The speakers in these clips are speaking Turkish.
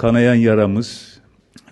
kanayan yaramız,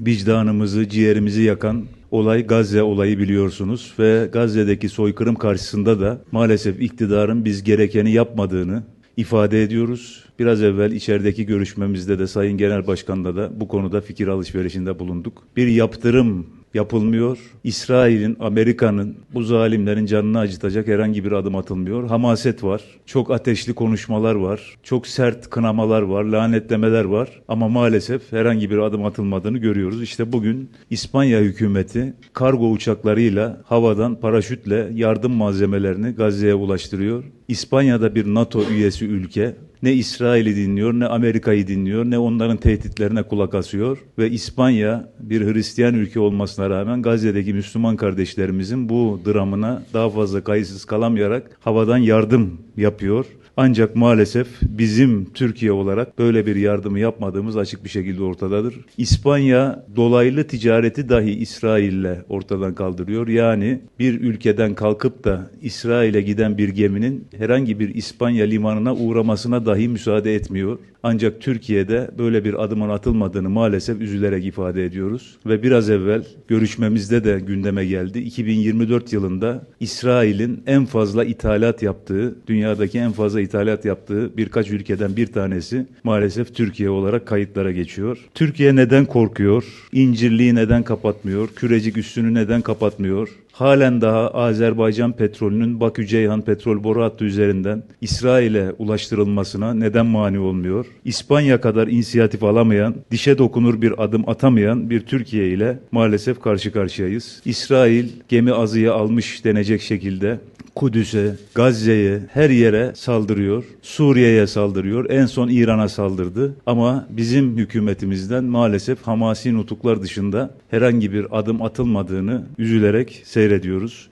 vicdanımızı, ciğerimizi yakan olay Gazze olayı biliyorsunuz ve Gazze'deki soykırım karşısında da maalesef iktidarın biz gerekeni yapmadığını ifade ediyoruz. Biraz evvel içerideki görüşmemizde de Sayın Genel Başkan'la da bu konuda fikir alışverişinde bulunduk. Bir yaptırım yapılmıyor. İsrail'in, Amerika'nın bu zalimlerin canını acıtacak herhangi bir adım atılmıyor. Hamaset var. Çok ateşli konuşmalar var. Çok sert kınamalar var, lanetlemeler var. Ama maalesef herhangi bir adım atılmadığını görüyoruz. İşte bugün İspanya hükümeti kargo uçaklarıyla havadan paraşütle yardım malzemelerini Gazze'ye ulaştırıyor. İspanya'da bir NATO üyesi ülke ne İsrail'i dinliyor ne Amerika'yı dinliyor ne onların tehditlerine kulak asıyor ve İspanya bir Hristiyan ülke olmasına rağmen Gazze'deki Müslüman kardeşlerimizin bu dramına daha fazla kayıtsız kalamayarak havadan yardım yapıyor. Ancak maalesef bizim Türkiye olarak böyle bir yardımı yapmadığımız açık bir şekilde ortadadır. İspanya dolaylı ticareti dahi İsrail'le ortadan kaldırıyor. Yani bir ülkeden kalkıp da İsrail'e giden bir geminin herhangi bir İspanya limanına uğramasına dahi müsaade etmiyor. Ancak Türkiye'de böyle bir adımın atılmadığını maalesef üzülerek ifade ediyoruz. Ve biraz evvel görüşmemizde de gündeme geldi. 2024 yılında İsrail'in en fazla ithalat yaptığı, dünyadaki en fazla ithalat yaptığı birkaç ülkeden bir tanesi maalesef Türkiye olarak kayıtlara geçiyor. Türkiye neden korkuyor? İncirliği neden kapatmıyor? Kürecik üssünü neden kapatmıyor? Halen daha Azerbaycan petrolünün Bakü Ceyhan petrol boru hattı üzerinden İsrail'e ulaştırılmasına neden mani olmuyor? İspanya kadar inisiyatif alamayan, dişe dokunur bir adım atamayan bir Türkiye ile maalesef karşı karşıyayız. İsrail gemi azıya almış denecek şekilde Kudüs'e, Gazze'ye, her yere saldırıyor. Suriye'ye saldırıyor. En son İran'a saldırdı. Ama bizim hükümetimizden maalesef hamasi nutuklar dışında herhangi bir adım atılmadığını üzülerek seyrediyoruz.